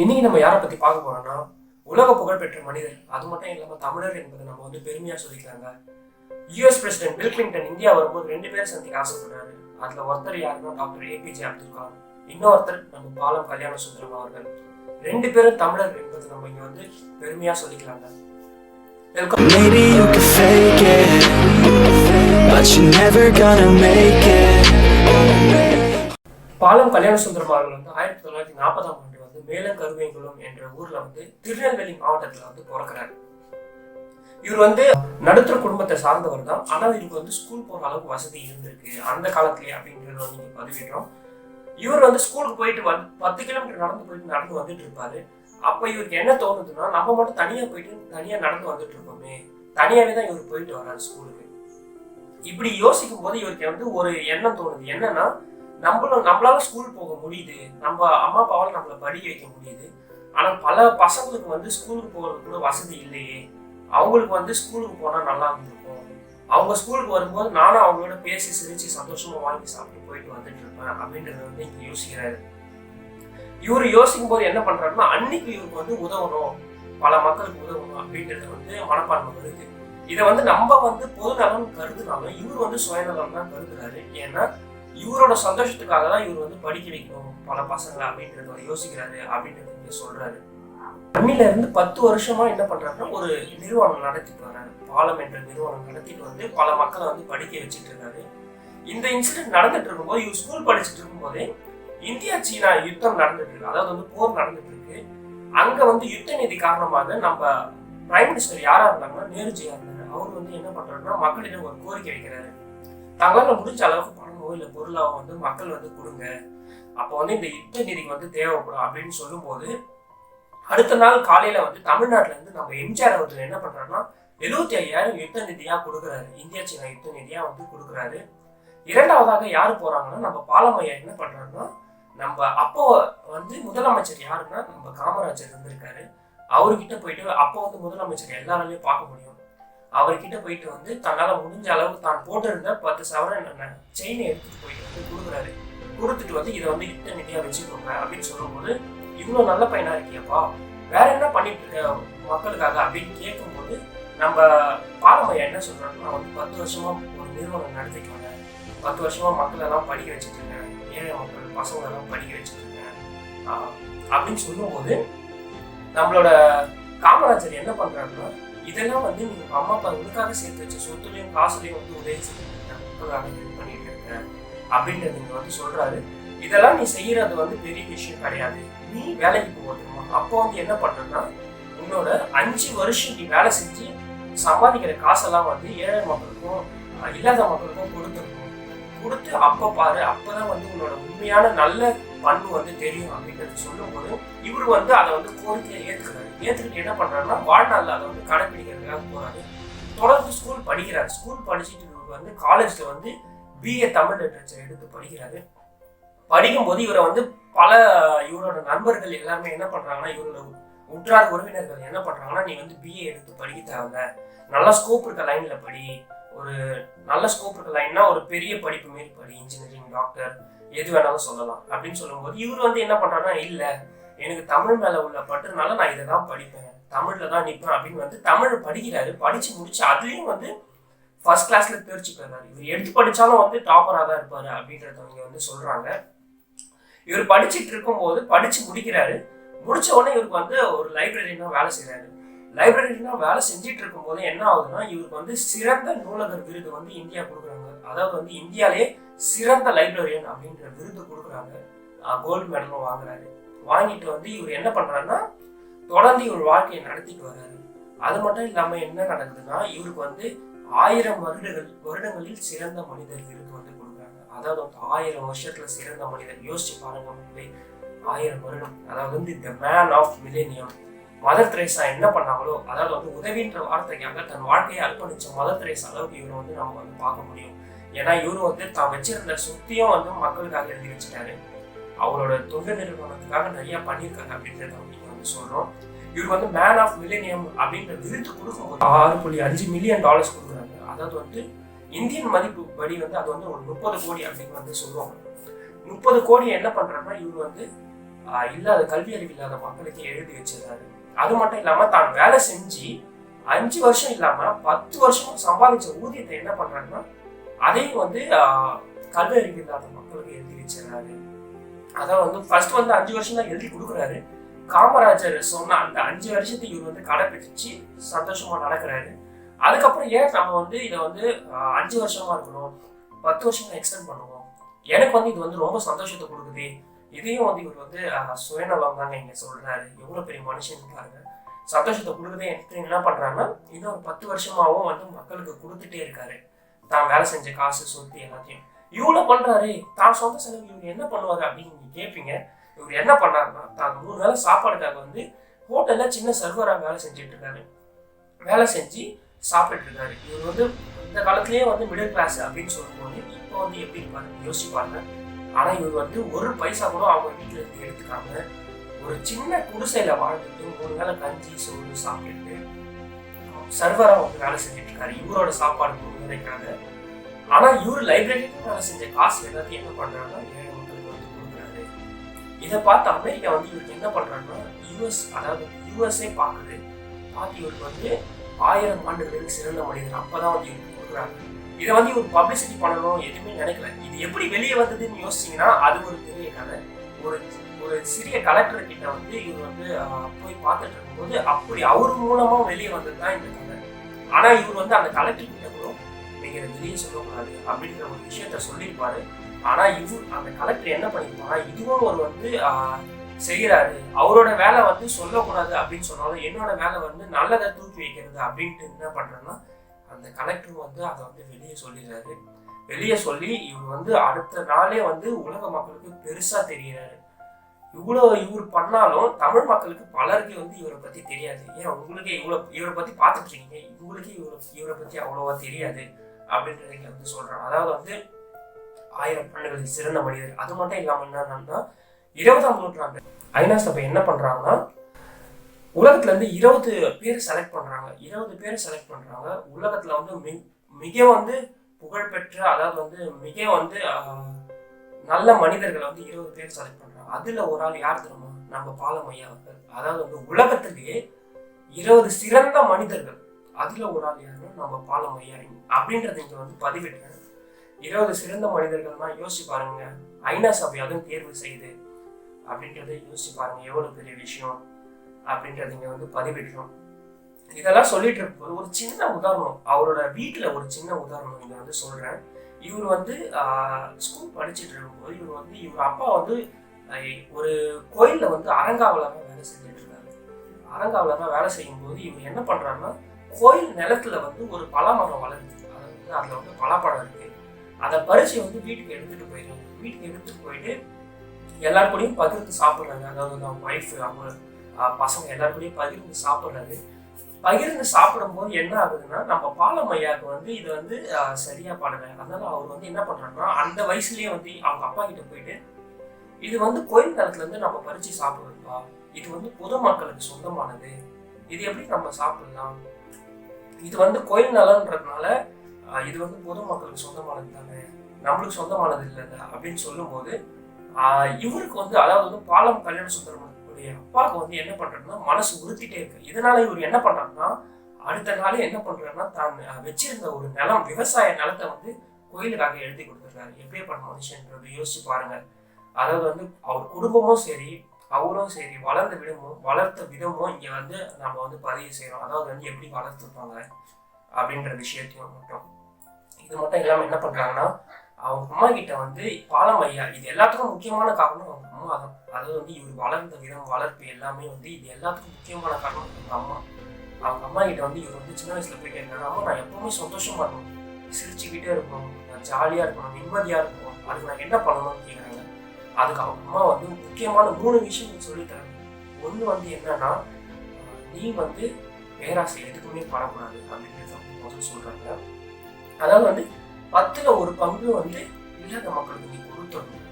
இன்னைக்கு நம்ம யாரை பத்தி பார்க்க போறோம்னா உலக புகழ்பெற்ற மனிதர் அது மட்டும் இல்லாம தமிழர் என்பதை நம்ம வந்து பெருமையா சொல்லிக்கிறாங்க US president Bill Clinton India வரும்போது ரெண்டு பேரும் சந்திக்க ஆசைப்படுறாரு அதுல ஒருத்தர் யாருன்னா டாக்டர் ஏபிஜே அப்துல் கலாம். இன்னொருத்தர் நம்ம பாலம் கல்யாண சுந்தரம் அவர்கள். ரெண்டு பேரும் தமிழர் என்பது நம்ம இங்க வந்து பெருமையா சொல்லிக்கலாங்க. Welcome Maybe you can fake it, but you're never gonna make it. பாலம் கல்யாண சுந்தரம் அவர்கள் வந்து ஆயிரத்தி தொள்ளாயிரத்தி நாற்பதாம் ஆண்டு என்ற ஊர்ல வந்து திருநெல்வேலி மாவட்டத்துல வந்து பிறக்கிறாரு. இவர் வந்து நடுத்தர குடும்பத்தை சார்ந்தவர் தான். ஆனால் இவருக்கு வந்து ஸ்கூல் போற அளவுக்கு வசதி இருந்திருக்கு. அந்த காலத்திலே அப்படின்றத வந்து இங்க பதிவிடுறோம். இவர் வந்து ஸ்கூலுக்கு போயிட்டு வந்து பத்து கிலோமீட்டர் நடந்து போயிட்டு நடந்து வந்துட்டு இருப்பாரு. அப்போ இவருக்கு என்ன தோணுதுன்னா நம்ம மட்டும் தனியா போயிட்டு தனியா நடந்து வந்துட்டு இருக்கோமே. தனியாவே தான் இவர் போயிட்டு வர்றாரு ஸ்கூலுக்கு இப்படி யோசிக்கும் போது இவருக்கு வந்து ஒரு எண்ணம் தோணுது. என்னன்னா நம்மளும் நம்மளால ஸ்கூல் போக முடியுது. நம்ம அம்மா அப்பாவால் நம்மளை படிக்க வைக்க முடியுது. ஆனால் பல பசங்களுக்கு வந்து ஸ்கூலுக்கு போகிறது கூட வசதி இல்லையே. அவங்களுக்கு வந்து ஸ்கூலுக்கு போனால் நல்லா இருந்திருக்கும். அவங்க ஸ்கூலுக்கு வரும்போது நானும் அவங்களோட பேசி சிரிச்சு சந்தோஷமா வாங்கி சாப்பிட்டு போயிட்டு வந்துட்டு இருப்பேன் அப்படின்றத வந்து இங்க யோசிக்கிறாரு. இவர் யோசிக்கும் போது என்ன பண்றாருன்னா அன்னைக்கு இவருக்கு வந்து உதவணும். பல மக்களுக்கு உதவணும் அப்படின்றது வந்து மனப்பான்மை வருது. இதை வந்து நம்ம வந்து பொது நலன் கருதுனாலும் இவர் வந்து சுயநலம் தான் கருதுறாரு. ஏன்னா இவரோட சந்தோஷத்துக்காக தான் இவர் வந்து படிக்க வைக்கணும் பல பசங்களை அப்படின்றத யோசிக்கிறாரு அப்படின்றது சொல்றாரு. அன்னில இருந்து பத்து வருஷமா என்ன பண்றாருன்னா ஒரு நிறுவனம் நடத்திட்டு வர்றாரு. பாலம் என்ற நிறுவனம் நடத்திட்டு வந்து பல மக்களை வந்து படிக்க வச்சுட்டு இருக்காரு. இந்த இன்சிடென்ட் நடந்துட்டு இருக்கும்போது இவர் ஸ்கூல் படிச்சுட்டு இருக்கும்போதே இந்தியா சீனா யுத்தம் நடந்துட்டு இருக்கு. அதாவது வந்து போர் நடந்துட்டு இருக்கு. அங்க வந்து யுத்த நிதி காரணமாக நம்ம பிரைம் மினிஸ்டர் யாரா இருந்தாங்கன்னா நேருஜியா இருந்தாரு. அவர் வந்து என்ன பண்றாருன்னா மக்களிடம் ஒரு கோரிக்கை வைக்கிறாரு. தங்களால் முடிஞ்ச அளவுக்கு பணமோ இல்லை பொருளாவோ வந்து மக்கள் வந்து கொடுங்க. அப்போ வந்து இந்த யுத்த நிதிக்கு வந்து தேவைப்படும் அப்படின்னு சொல்லும்போது அடுத்த நாள் காலையில வந்து தமிழ்நாட்டுல இருந்து நம்ம எம்ஜிஆர் அவர்கள் என்ன பண்றாருன்னா எழுபத்தி ஐயாயிரம் யுத்த நிதியா கொடுக்குறாரு. இந்தியா சீனா யுத்த நிதியா வந்து கொடுக்குறாரு. இரண்டாவதாக யாரு போறாங்கன்னா நம்ம பாலமையா என்ன பண்றாருன்னா நம்ம அப்போ வந்து முதலமைச்சர் யாருன்னா நம்ம காமராஜர் இருந்திருக்காரு. அவர்கிட்ட போயிட்டு அப்போ வந்து முதலமைச்சர் எல்லாராலையும் பார்க்க முடியும். அவர்கிட்ட போயிட்டு வந்து தன்னால முடிஞ்ச அளவுக்கு தான் போட்டிருந்த பத்து சவரன் செயினை எடுத்துட்டு போயிட்டு வந்து கொடுக்குறாரு. கொடுத்துட்டு வந்து இதை வந்து யுத்த நிதியா வச்சுக்கோங்க அப்படின்னு சொல்லும்போது இவ்வளவு நல்ல பையனா இருக்கியப்பா. வேற என்ன பண்ணிட்டு இருக்க மக்களுக்காக? அப்படின்னு கேட்கும்போது நம்ம பாலமையா என்ன சொல்றாருன்னா வந்து பத்து வருஷமா ஒரு நிறுவனம் நடத்திக்கோங்க பத்து வருஷமா மக்கள் எல்லாம் படிக்க வச்சுட்டு இருக்கேன் ஏழை மக்கள் பசங்க எல்லாம் படிக்க வச்சுட்டு இருக்கேன் அப்படின்னு சொல்லும்போது நம்மளோட காமராஜர் என்ன பண்றாருன்னா இதெல்லாம் வந்து நீங்க உங்க அம்மா அப்பா உங்களுக்காக சேர்த்து வச்ச சொத்துலையும் காசுலையும் வந்து உதவி செஞ்சுட்டு மக்களுக்காக ஹெல்ப் பண்ணிட்டு இருக்க அப்படின்றத நீங்க வந்து சொல்றாரு. இதெல்லாம் நீ செய்யறது வந்து பெரிய விஷயம் கிடையாது. நீ வேலைக்கு போகணுமா அப்போ வந்து என்ன பண்றேன்னா உன்னோட அஞ்சு வருஷம் நீ வேலை செஞ்சு சம்பாதிக்கிற காசெல்லாம் வந்து ஏழை மக்களுக்கும் இல்லாத மக்களுக்கும் கொடுத்துருக்கணும். கொடுத்து அப்ப பாரு அப்பதான் வந்து உன்னோட உண்மையான நல்ல பண்பு வந்து தெரியும் அப்படின்றது சொல்லும்போது இவர் வந்து அதை வந்து கோரிக்கையை ஏற்றுக்கிறாரு ஏற்றுக்கிட்டு என்ன பண்றாருன்னா வாழ்நாளில் அதை வந்து கடைப்பிடிக்கிறதுக்காக போகிறாரு தொடர்ந்து ஸ்கூல் படிக்கிறாரு. ஸ்கூல் படிச்சுட்டு வந்து காலேஜில் வந்து பிஏ தமிழ் லிட்ரேச்சர் எடுத்து படிக்கிறாரு. படிக்கும்போது இவரை வந்து பல இவரோட நண்பர்கள் எல்லாருமே என்ன பண்ணுறாங்கன்னா இவரோட உற்றார் உறவினர்கள் என்ன பண்ணுறாங்கன்னா நீ வந்து பிஏ எடுத்து படிக்க தேவை நல்ல ஸ்கோப் இருக்க லைனில் படி. ஒரு நல்ல ஸ்கோப் இருக்க லைன்னா ஒரு பெரிய படிப்பு மாரி படி. இன்ஜினியரிங் டாக்டர் எது வேணாலும் சொல்லலாம். அப்படின்னு சொல்லும்போது இவர் வந்து என்ன பண்றாருன்னா இல்லை எனக்கு தமிழ் மேல உள்ள பற்றுனால நான் இதை தான் படிப்பேன். தமிழ்ல தான் நிற்பேன் அப்படின்னு வந்து தமிழ் படிக்கிறாரு. படிச்சு முடிச்சு அதுலயும் வந்து ஃபர்ஸ்ட் கிளாஸ்ல தேர்ச்சி பெறாரு இவர் எடுத்து படிச்சாலும் வந்து டாப்பரா தான் இருப்பாரு அப்படின்றத இங்கே வந்து சொல்றாங்க. இவர் படிச்சிட்டு இருக்கும்போது படிச்சு முடிக்கிறாரு. முடிச்ச உடனே இவருக்கு வந்து ஒரு லைப்ரரினா வேலை செய்கிறாரு லைப்ரரினா வேலை செஞ்சுட்டு இருக்கும்போது என்ன ஆகுதுன்னா இவருக்கு வந்து சிறந்த நூலகர் விருது வந்து இந்தியா கொடுக்குறாங்க. அதாவது வந்து இந்தியாலே சிறந்த லைப்ரரியன் அப்படின்ற விருது கொடுக்குறாங்க. கோல்டு மெடலும் வாங்குறாரு. வாங்கிட்டு வந்து இவர் என்ன பண்ணாருன்னா தொடர்ந்து இவர் வாழ்க்கையை நடத்திட்டு வர்றாரு. அது மட்டும் இல்லாம என்ன நடக்குதுன்னா இவருக்கு வந்து ஆயிரம் வருடங்கள் வருடங்களில் சிறந்த மனிதர்களுக்கு வந்து கொடுக்குறாங்க. அதாவது வந்து ஆயிரம் வருஷத்துல சிறந்த மனிதர். யோசிச்சு பாருங்க ஆயிரம் வருடம். அதாவது வந்து the man of millennium mother Teresa என்ன பண்ணாங்களோ அதாவது வந்து உதவின்ற வார்த்தைக்காக தன் வாழ்க்கையை அர்ப்பணிச்ச மதர் திரேசா அளவுக்கு இவரை வந்து நம்ம வந்து பார்க்க முடியும். ஏன்னா இவரு வந்து தான் வச்சிருந்த சொத்தையும் வந்து மக்களுக்காக எழுதி வச்சுட்டாரு. அவரோட தொண்டு நிறுவனத்துக்காக நிறைய பண்ணியிருக்காங்க அப்படின்றத வந்து வந்து சொல்றோம். இவர் வந்து மேன் ஆஃப் மில்லினியம் அப்படின்ற விருது கொடுக்கும்போது ஆறு புள்ளி அஞ்சு மில்லியன் டாலர்ஸ் கொடுக்குறாங்க. அதாவது வந்து இந்தியன் மதிப்பு படி வந்து அது வந்து ஒரு முப்பது கோடி அப்படின்னு வந்து சொல்லுவாங்க. முப்பது கோடி என்ன பண்றாருன்னா இவர் வந்து இல்லாத கல்வி அறிவு இல்லாத மக்களுக்கு எழுதி வச்சிருக்காரு. அது மட்டும் இல்லாம தான் வேலை செஞ்சு அஞ்சு வருஷம் இல்லாம பத்து வருஷம் சம்பாதிச்ச ஊதியத்தை என்ன பண்றாருன்னா அதையும் வந்து கல்வி அறிவு இல்லாத மக்களுக்கு எழுதி வச்சிருக்காரு. அதான் வந்து ஃபர்ஸ்ட் வந்து அஞ்சு வருஷம் தான் எழுதி கொடுக்குறாரு. காமராஜர் சொன்ன அந்த அஞ்சு வருஷத்தை இவர் வந்து கடைபிடிச்சு சந்தோஷமா நடக்கிறாரு. அதுக்கப்புறம் ஏன் நம்ம வந்து இதை வந்து அஞ்சு வருஷமா இருக்கணும் பத்து வருஷமா எக்ஸ்டெண்ட் பண்ணுவோம்? எனக்கு வந்து இது வந்து ரொம்ப சந்தோஷத்தை கொடுக்குது. இதையும் வந்து இவர் வந்து சுயநலம் தாங்க இங்க சொல்றாரு. எவ்வளவு பெரிய மனுஷன் பாருங்க சந்தோஷத்தை கொடுக்குதே. எனக்கு என்ன பண்றாருன்னா இன்னும் பத்து வருஷமாவும் வந்து மக்களுக்கு கொடுத்துட்டே இருக்காரு. தான் வேலை செஞ்ச காசு சொத்து எல்லாத்தையும். இவ்வளவு பண்றாரு. தான் சொந்த செலவு இவர் என்ன பண்ணுவாரு அப்படின்னு நீங்கள் கேட்பீங்க இவர் என்ன பண்ணாருன்னா தான் மூணு வேலை சாப்பாடுக்காக வந்து ஹோட்டலில் சின்ன சர்வராக வேலை செஞ்சுட்டு இருக்காரு வேலை செஞ்சு சாப்பிட்டு இருக்காரு இவர் வந்து இந்த காலத்திலேயே வந்து மிடில் கிளாஸ் அப்படின்னு சொல்லும்போது இப்போ வந்து எப்படி இருப்பாரு யோசிப்பாங்க. ஆனால் இவர் வந்து ஒரு பைசா கூட அவங்க வீட்டில் இருந்து எடுத்துக்காம ஒரு சின்ன குடிசையில் வாழ்ந்துட்டு மூணு வேளை கஞ்சி சோறு சாப்பிட்டு சர்வராக வந்து வேலை செஞ்சுட்டு இருக்காரு இவரோட சாப்பாடு கிடைக்காது ஆனால் இவர் லைப்ரரிக்கு வேலை செஞ்ச காசு எல்லாத்தையும் என்ன பண்ணுறாங்கன்னா இதை பார்த்து அமெரிக்கா வந்து இவருக்கு என்ன பண்ணுறாங்கன்னா யூஎஸ் அதாவது யூஎஸ்ஏ பார்க்குது. பார்த்து இவருக்கு வந்து ஆயிரம் ஆண்டுகளில் சிறந்த மனிதர். அப்பதான் வந்து இவருக்கு கொடுக்குறாங்க. இதை வந்து இவர் பப்ளிசிட்டி பண்ணணும் எதுவுமே நினைக்கல. இது எப்படி வெளியே வந்ததுன்னு யோசிச்சிங்கன்னா அது ஒரு பெரிய கதை. ஒரு ஒரு சிறிய கலெக்டர் கிட்ட வந்து இவர் வந்து போய் பார்த்துட்டு இருக்கும்போது அப்படி அவர் மூலமாக வெளியே வந்தது தான் இந்த கதை. ஆனால் இவர் வந்து அந்த கலெக்டர் கிட்ட கூட நீங்கள் வெளியே சொல்லக்கூடாது அப்படின்ற ஒரு விஷயத்த சொல்லியிருப்பாரு. ஆனா இது அந்த கலெக்டர் என்ன பண்ணிருப்பாங்க இதுவும் ஒரு வந்து செய்கிறாரு செய்யறாரு அவரோட வேலை வந்து சொல்லக்கூடாது அப்படின்னு சொன்னாலும் என்னோட வேலை வந்து நல்லதை தூக்கி வைக்கிறது அப்படின்ட்டு என்ன பண்றேன்னா அந்த கலெக்டர் வந்து அதை வந்து வெளியே சொல்லிடுறாரு. வெளியே சொல்லி இவர் வந்து அடுத்த நாளே வந்து உலக மக்களுக்கு பெருசா தெரிகிறாரு இவ்வளோ இவர் பண்ணாலும் தமிழ் மக்களுக்கு பலருக்கு வந்து இவரை பத்தி தெரியாது. ஏன் உங்களுக்கே இவ்வளோ இவரை பத்தி பார்த்துட்டு இருக்கீங்க. உங்களுக்கே இவரை இவரை பத்தி அவ்வளோவா தெரியாது அப்படின்றத வந்து சொல்றாங்க. அதாவது வந்து ஆயிரம் ஆண்டுகளில் சிறந்த மனிதர். அது மட்டும் இல்லாம என்னன்னா இருபதாம் நூற்றாண்டு ஐநா சபை என்ன பண்றாங்கன்னா உலகத்துல இருந்து இருபது பேர் செலக்ட் பண்றாங்க. இருபது பேர் செலக்ட் பண்றாங்க. உலகத்துல வந்து மி- மிக வந்து புகழ்பெற்ற அதாவது வந்து மிக வந்து நல்ல மனிதர்களை வந்து இருபது பேர் செலக்ட் பண்றாங்க. அதுல ஒரு ஆள் யார் தெரியுமா? நம்ம பாலம் ஐயா அதாவது வந்து உலகத்திலேயே இருபது சிறந்த மனிதர்கள். அதுல ஒரு ஆள் யாருன்னா நம்ம பாலம் ஐயா அப்படின்றத இங்க வந்து பதிவிட்டேன் இருபது சிறந்த மனிதர்கள்னா யோசிச்சு பாருங்க. ஐநா சபை அதுவும் தேர்வு செய்யுது. அப்படின்றத யோசிச்சு பாருங்க எவ்வளவு பெரிய விஷயம் அப்படின்றத இங்க வந்து பதிவிடுறோம் இதெல்லாம் சொல்லிட்டு இருக்கும்போது ஒரு சின்ன உதாரணம் அவரோட வீட்டுல ஒரு சின்ன உதாரணம் இங்க வந்து சொல்றேன். இவர் வந்து ஸ்கூல் படிச்சுட்டு இருக்கும்போது இவர் வந்து இவர் அப்பா வந்து ஒரு கோயில்ல வந்து அரங்காவலராக வேலை செஞ்சுட்டு இருக்காரு. அரங்காவலராக வேலை செய்யும் போது இவர் என்ன பண்றாருன்னா கோயில் நிலத்துல வந்து ஒரு பலாமரம் வளருது. அதாவது வந்து அதுல வந்து பலாப்பழம் இருக்கு. அதை பறிச்சு வந்து வீட்டுக்கு எடுத்துட்டு போயிடுறாங்க. வீட்டுக்கு எடுத்துட்டு போயிட்டு எல்லார் கூடயும் பகிர்ந்து சாப்பிட்றாங்க. அதாவது வந்து அவங்க ஒய்ஃப் அவங்க பசங்க எல்லார் கூடயும் பகிர்ந்து சாப்பிட்றாங்க. பகிர்ந்து சாப்பிடும்போது என்ன ஆகுதுன்னா நம்ம பாலமையாவுக்கு வந்து இது வந்து சரியா படல அதனால அவர் வந்து என்ன பண்றாருன்னா அந்த வயசுலயே வந்து அவங்க அப்பா கிட்ட போயிட்டு இது வந்து கோயில் நிலத்துல இருந்து நம்ம பறிச்சு சாப்பிடுறோம்ப்பா இது வந்து பொது மக்களுக்கு சொந்தமானது. இது எப்படி நம்ம சாப்பிடலாம்? இது வந்து கோயில் நலன்றதுனால இது வந்து பொதுமக்களுக்கு சொந்தமானது தானே? நம்மளுக்கு சொந்தமானது இல்லை அப்படின்னு சொல்லும்போது இவருக்கு வந்து அதாவது வந்து பாலம் கல்யாண சுந்தரமனுடைய அப்பாவுக்கு வந்து என்ன பண்றாருன்னா மனசு உறுத்திட்டே இருக்கு. இதனால இவர் என்ன பண்றாருன்னா அடுத்த நாளே என்ன பண்றாருன்னா தான் வச்சிருந்த ஒரு நிலம் விவசாய நிலத்தை வந்து கோயிலுக்காக எழுதி கொடுத்துருக்காரு எப்படிப்பட்ட மனுஷன்றது யோசிச்சு பாருங்க. அதாவது வந்து அவர் குடும்பமும் சரி அவரும் சரி வளர்ந்த விதமும் வளர்த்த விதமும் இங்க வந்து நம்ம வந்து பதிவு செய்யறோம். அதாவது வந்து எப்படி வளர்த்துருப்பாங்க அப்படின்ற விஷயத்தையும் மட்டும். இது மட்டும் இல்லாமல் என்ன பண்ணுறாங்கன்னா அவங்க அம்மா கிட்ட வந்து பாலம் ஐயா இது எல்லாத்துக்கும் முக்கியமான காரணம் அவங்க அம்மா தான். அதாவது வந்து இவர் வளர்ந்த விதம் வளர்ப்பு எல்லாமே வந்து இது எல்லாத்துக்கும் முக்கியமான காரணம் அவங்க அம்மா. அவங்க அம்மா கிட்ட வந்து இவர் வந்து சின்ன வயசுல போய் என்னன்னா நான் எப்பவுமே சந்தோஷமா இருக்கணும். சிரிச்சுக்கிட்டே இருக்கணும். நான் ஜாலியா இருக்கணும். நிம்மதியா இருக்கணும். அதுக்கு நான் என்ன பண்ணணும்னு கேட்குறாங்க அதுக்கு அவங்க அம்மா வந்து முக்கியமான மூணு விஷயம் சொல்லித்தராங்க. ஒன்று வந்து என்னன்னா நீ வந்து பேராசை எதுக்குமே படக்கூடாது அப்படின்றத வந்து முதல்ல சொல்றாங்க. அதாவது வந்து பத்துல ஒரு பங்கு வந்து இல்லாத மக்களுக்கு நீ கொடுத்துடணும்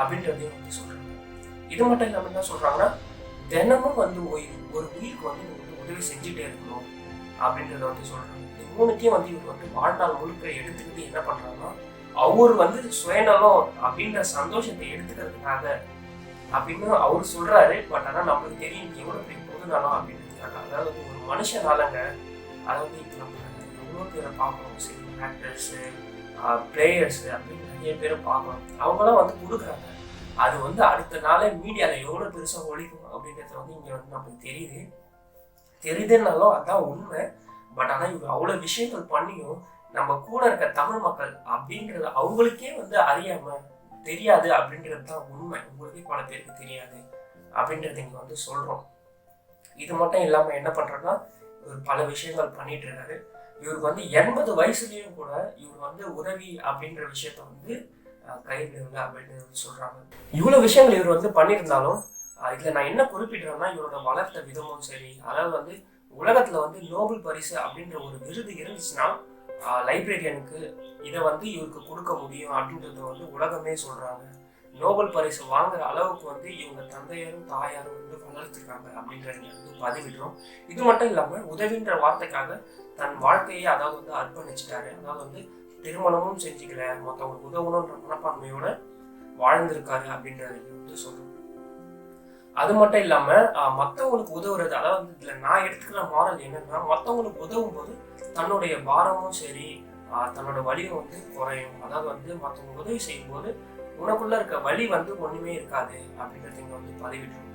அப்படின்றதையும் வந்து சொல்றாங்க. இது மட்டும் இல்லாம என்ன சொல்றாங்கன்னா தினமும் வந்து ஒரு ஒரு உயிருக்கு வந்து நீ வந்து உதவி செஞ்சுட்டே இருக்கணும் அப்படின்றத வந்து சொல்றாங்க. இது மூணுத்தையும் வந்து இவர் வந்து வாழ்நாள் முழுக்க எடுத்துக்கிட்டு என்ன பண்றாங்கன்னா அவர் வந்து சுயநலம் அப்படின்ற சந்தோஷத்தை எடுத்துக்கிறதுக்காக அப்படின்னு அவர் சொல்றாரு. பட் ஆனால் நம்மளுக்கு தெரியும் எவ்வளோ பெரிய பொது நலம் அப்படின்றதுக்காக. அதாவது ஒரு மனுஷனாலங்க அதாவது இப்போ நம்ம எவ்வளோ பேரை பார்க்கணும் சரி ஆக்டர்ஸு பிளேயர்ஸு uh, அப்படின்னு நிறைய பேரை பார்க்குறோம் அவங்களாம் வந்து கொடுக்குறாங்க. அது வந்து அடுத்த நாளே மீடியாவில் எவ்வளோ பெருசாக ஒழிக்கும் அப்படின்றது வந்து இங்கே வந்து நமக்கு தெரியுது. தெரியுதுன்னாலும் அதான் உண்மை. பட் ஆனால் இவங்க அவ்வளோ விஷயங்கள் பண்ணியும் நம்ம கூட இருக்க தமிழ் மக்கள் அப்படின்றத அவங்களுக்கே வந்து அறியாமல் தெரியாது அப்படின்றது தான் உண்மை. உங்களுக்கே பல பேருக்கு தெரியாது அப்படின்றது இங்கே வந்து சொல்கிறோம் இது மட்டும் இல்லாமல் என்ன பண்ணுறோன்னா இவர் பல விஷயங்கள் பண்ணிட்டு இருக்காரு. இவருக்கு வந்து எண்பது வயசுலேயும் கூட இவர் வந்து உதவி அப்படின்ற விஷயத்த வந்து அஹ், அப்படின்னு வந்து சொல்கிறாங்க இவ்வளோ விஷயங்கள் இவர் வந்து பண்ணியிருந்தாலும் இதில் இதுல நான் என்ன குறிப்பிடுறேன்னா இவரோட வளர்த்த விதமும் சரி அதாவது வந்து உலகத்துல வந்து நோபல் பரிசு அப்படின்ற ஒரு விருது இருந்துச்சுன்னா லைப்ரரியனுக்கு இதை வந்து இவருக்கு கொடுக்க முடியும் அப்படின்றத வந்து உலகமே சொல்றாங்க. நோபல் பரிசு வாங்குற அளவுக்கு வந்து இவங்க தந்தையாரும் தாயாரும் வந்து வளர்த்துருக்காங்க அப்படின்றத இங்க வந்து பதிவிடுறோம். இது மட்டும் இல்லாம உதவின்ற வார்த்தைக்காக தன் வாழ்க்கையை அதாவது வந்து அர்ப்பணிச்சிட்டாரு. அதாவது வந்து திருமணமும் செஞ்சுக்கல. மற்றவங்களுக்கு உதவணுன்ற மனப்பான்மையோட வாழ்ந்திருக்காரு அப்படின்றத வந்து சொல்றோம். அது மட்டும் இல்லாம மற்றவங்களுக்கு மத்தவங்களுக்கு உதவுறது அதாவது இதுல நான் எடுத்துக்கிற மாடல் என்னன்னா மத்தவங்களுக்கு உதவும் போது தன்னுடைய பாரமும் சரி ஆஹ், தன்னோட வலியும் வந்து குறையும். அதாவது வந்து மத்தவங்க உதவி செய்யும் போது உனக்குள்ள இருக்க வழி வந்து ஒண்ணுமே இருக்காது அப்படின்றத இங்க வந்து பதிவிட்டுரும்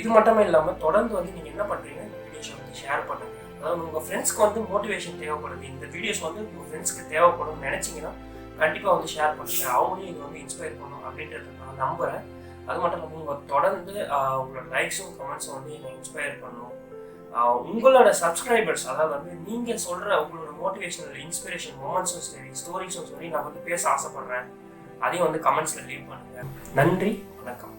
இது மட்டுமே இல்லாம தொடர்ந்து வந்து நீங்க என்ன பண்றீங்க? இந்த வீடியோஸ் வந்து ஷேர் பண்ணுங்க. அதாவது உங்க ஃப்ரெண்ட்ஸ்க்கு வந்து மோட்டிவேஷன் தேவைப்படுது. இந்த வீடியோஸ் வந்து உங்க ஃப்ரெண்ட்ஸ்க்கு தேவைப்படும் நினைச்சீங்கன்னா கண்டிப்பா வந்து ஷேர் பண்ணுங்க. அவங்களையும் இது வந்து இன்ஸ்பயர் பண்ணும் அப்படின்றத நான் நம்புறேன். அது மட்டும் இல்லாமல் உங்கள் தொடர்ந்து உங்களோட லைக்ஸும் கமெண்ட்ஸும் வந்து என்னை இன்ஸ்பயர் பண்ணும். உங்களோட சப்ஸ்கிரைபர்ஸ் அதாவது வந்து நீங்கள் சொல்கிற உங்களோட மோட்டிவேஷனல் இன்ஸ்பிரேஷன் மூமெண்ட்ஸும் சரி ஸ்டோரிஸும் சரி நான் வந்து பேச ஆசைப்பட்றேன். அதையும் வந்து கமெண்ட்ஸில் லீவ் பண்ணுங்கள் நன்றி வணக்கம்.